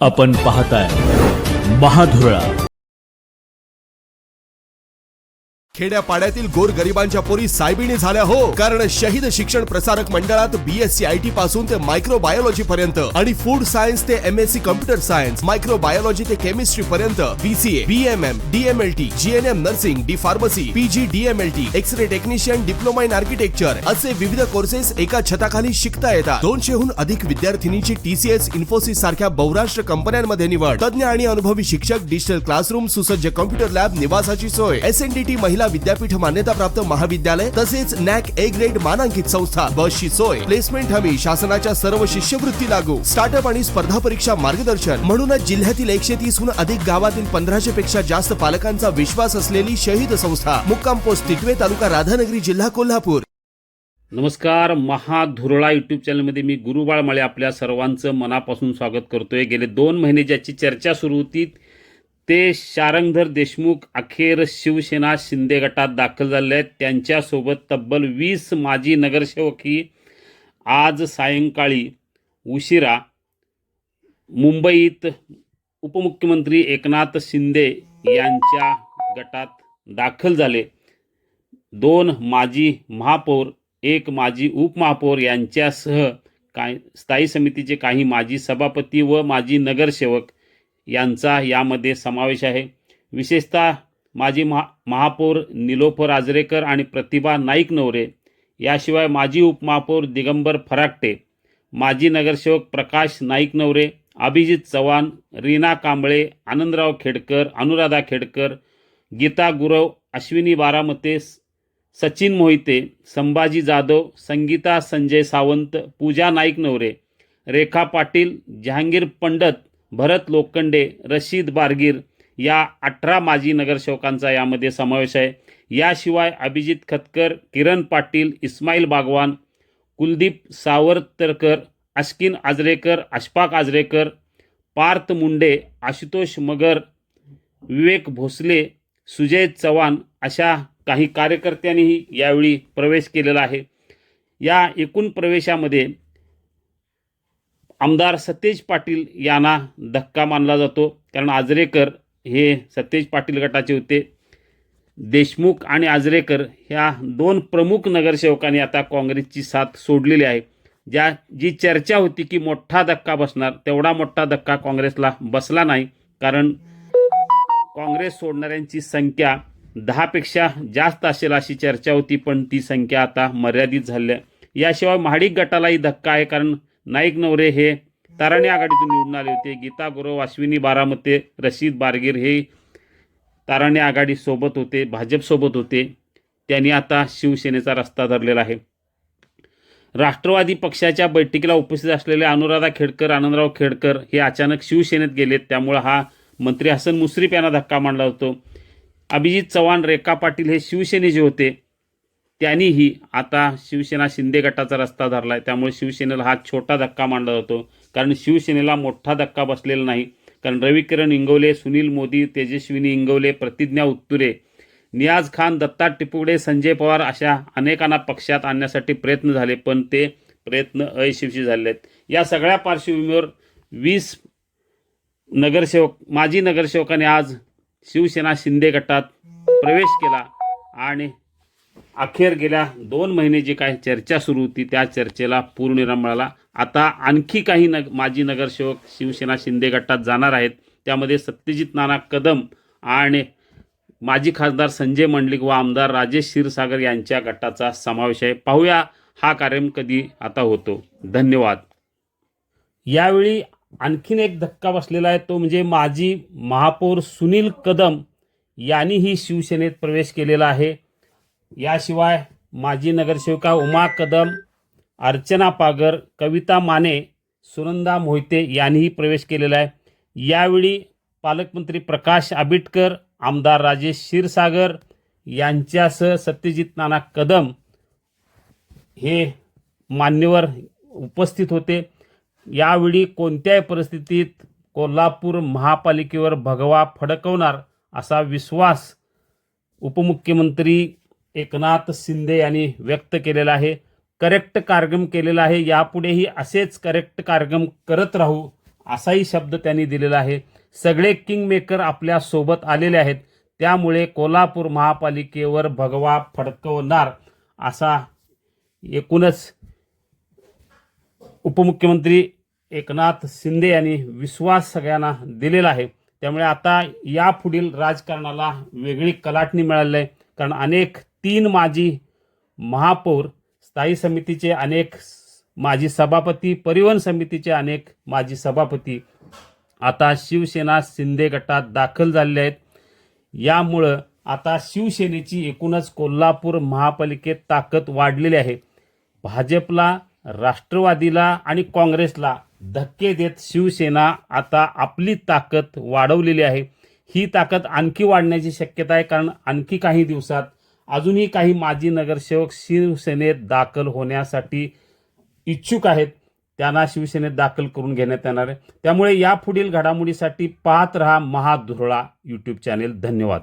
आपण पाहताय महाधुरळा. खेड्यापाड्यातील गोर गरिबांच्या पोरी सायबिणी झाल्या हो. कारण शहीद शिक्षण प्रसारक मंडळात बीएससी आय टी पासून ते मायक्रोबायोलॉजी पर्यंत आणि फूड सायन्स ते M S C computer science microbiology ते केमिस्ट्री पर्यंत BCA BMM DMLT GNM nursing D pharmacy PG DMLT X ray technician diploma in architecture असे विविध कोर्सेस एका छताखाली शिकता येतात. दोनशेहून अधिक विद्यार्थिनीची टीसीएस इन्फोसिस सारख्या बहुराष्ट्र कंपन्यांमध्ये निवड. तज्ञ आणि अनुभवी शिक्षक डिजिटल क्लासरूम सुसज्ज कम्प्युटर लॅब निवासाची सोय. एस एन डी टी महिला विद्यापीठ मान्यताप्राप्त महाविद्यालय तसेच नॅक ए ग्रेड मानांकित संस्था बसची सोय प्लेसमेंट हमी शासनाच्या सर्व शिष्यवृत्ती लागू स्टार्टअप आणि स्पर्धा परीक्षा मार्गदर्शन. म्हणूनच जिल्ह्यातील एकशे तीसहून अधिक गावातील पंधराशे पेक्षा जास्त पालकांचा विश्वास असलेली शहीद संस्था मुक्काम पोस्ट तिटवे तालुका राधानगरी जिल्हा कोल्हापूर. नमस्कार महाधुरळा यूट्यूब चॅनलमध्ये मी गुरुबाळ माळे आपल्या सर्वांचं मनापासून स्वागत करतोय. गेले दोन महिने ज्याची चर्चा सुरू होती ते शारंगधर देशमुख अखेर शिवसेना शिंदे गटात दाखल झाले आहेत. त्यांच्यासोबत तब्बल वीस माजी नगरसेवक ही आज सायंकाळी उशिरा मुंबईत उपमुख्यमंत्री एकनाथ शिंदे यांच्या गटात दाखल झाले. दोन माजी महापौर एक माजी उपमहापौर यांच्यासह काय स्थायी समितीचे काही माजी सभापती व माजी नगरसेवक यांचा यामध्ये समावेश आहे. विशेषतः माजी महा महापौर निलोफर आजरेकर आणि प्रतिभा नाईक नवरे याशिवाय माजी उपमहापौर दिगंबर फराकटे माजी नगरसेवक प्रकाश नाईक नवरे अभिजित चव्हाण रीना कांबळे आनंदराव खेडकर अनुराधा खेडकर गीता गुरव अश्विनी बारामते सचिन मोहिते संभाजी जाधव संगीता संजय सावंत पूजा नाईक नवरे रेखा पाटील जहांगीर पंडत भरत लोखंडे रशीद बारगीर या अठरा माजी नगरसेवकांचा यामध्ये समावेश आहे. याशिवाय अभिजित खतकर किरण पाटील इस्माईल बागवान कुलदीप सावरतरकर अश्किन आजरेकर अशफाक आजरेकर पार्थ मुंडे आशुतोष मगर विवेक भोसले सुजय चव्हाण अशा काही कार्यकर्त्यांनीही यावेळी प्रवेश केलेला आहे. या एकूण प्रवेशामध्ये आमदार सतेज पाटील यांना धक्का मानला जातो. कारण आजरेकर हे सतेज पाटील गटाचे होते. देशमुख आणि आजरेकर ह्या दोन प्रमुख नगरसेवकांनी आता काँग्रेसची साथ सोडलेली आहे. ज्या जी चर्चा होती की मोठा धक्का बसणार तेवढा मोठा धक्का काँग्रेसला बसला नाही. कारण काँग्रेस सोडणाऱ्यांची संख्या दहापेक्षा जास्त असेल अशी चर्चा होती पण ती संख्या आता मर्यादित झाली आहे याशिवाय महाडिक गटालाही धक्का आहे कारण नाईक नवरे हे ताराणी आघाडीतून निवडून आले होते. गीता गुरव अश्विनी बारामते रशीद बारगीर हे ताराणी आघाडीसोबत होते भाजपसोबत होते. त्यांनी आता शिवसेनेचा रस्ता धरलेला आहे. राष्ट्रवादी पक्षाच्या बैठकीला उपस्थित असलेले अनुराधा खेडकर आनंदराव खेडकर हे अचानक शिवसेनेत गेलेत. त्यामुळं हा मंत्री हसन मुश्रीफ यांना धक्का मांडला होतो. अभिजित चव्हाण रेखा पाटील हे शिवसेनेचे होते. त्यांनीही आता शिवसेना शिंदे गटाचा रस्ता धरला आहे त्यामुळे शिवसेनेला हा छोटा धक्का मांडला जातो. कारण शिवसेनेला मोठा धक्का बसलेला नाही. कारण रविकिरण इंगवले सुनील मोदी तेजस्विनी इंगवले प्रतिज्ञा उत्तुरे नियाज खान दत्ता टिपुगडे संजय पवार अशा अनेकांना पक्षात आणण्यासाठी प्रयत्न झाले. पण ते प्रयत्न अयशस्वी झाले आहेत. या सगळ्या पार्श्वभूमीवर वीस नगरसेवक माजी नगरसेवकाने आज शिवसेना शिंदे गटात प्रवेश केला आणि अखेर गेल्या दोन महिने जी काही चर्चा सुरू होती त्या चर्चेला पूर्णविराम मिळाला आता आणखी काही नग माजी नगरसेवक शिवसेना शिंदे गटात जाणार आहेत. त्यामध्ये सत्यजित नाना कदम आणि माजी खासदार संजय मंडलिक व आमदार राजेश क्षीरसागर यांच्या गटाचा समावेश आहे. पाहूया हा कार्यक्रम कधी आता होतो. धन्यवाद. यावेळी आणखीन एक धक्का बसलेला आहे तो म्हणजे माजी महापौर सुनील कदम यांनीही शिवसेनेत प्रवेश केलेला आहे. याशिवाय माजी नगरसेविका उमा कदम अर्चना पागर कविता माने सुनंदा मोहिते यांनीही प्रवेश केलेला आहे. यावेळी पालकमंत्री प्रकाश आबिटकर आमदार राजेश क्षीरसागर यांच्यासह सत्यजित नाना कदम हे मान्यवर उपस्थित होते. यावेळी कोणत्याही परिस्थितीत कोल्हापूर महापालिकेवर भगवा फडकवणार असा विश्वास उपमुख्यमंत्री एकनाथ शिंदे यांनी व्यक्त केलेला आहे. करेक्ट कार्यक्रम केलेला आहे. यापुढेही असेच करेक्ट कार्यक्रम करत राहू असाही शब्द त्यांनी दिलेला आहे. सगळे किंगमेकर आपल्यासोबत आलेले आहेत. त्यामुळे कोल्हापूर महापालिकेवर भगवा फडकवणार असा एकूणच उपमुख्यमंत्री एकनाथ शिंदे यांनी विश्वास सगळ्यांना दिलेला आहे. त्यामुळे आता यापुढील राजकारणाला वेगळी कलाटणी मिळाली आहे. कारण अनेक तीन माजी महापौर स्थायी समितीचे अनेक माजी सभापती परिवहन समितीचे अनेक माजी सभापती आता शिवसेना शिंदे गटात दाखल झालेले आहेत. यामुळं आता शिवसेनेची एकूणच कोल्हापूर महापालिकेत ताकद वाढलेली आहे. भाजपला राष्ट्रवादीला आणि काँग्रेसला धक्के देत शिवसेना आता आपली ताकद वाढवलेली आहे. ही ताकद आणखी वाढण्याची शक्यता आहे कारण आणखी काही दिवसात अजूनही काही माजी नगरसेवक शिवसेनेत दाखल होण्यासाठी इच्छुक आहेत. त्यांना शिवसेनेत दाखल करून घेण्यात येणार आहे. त्यामुळे यापुढील घडामोडीसाठी पाहत रहा महाधुरळा यूट्यूब चॅनेल धन्यवाद.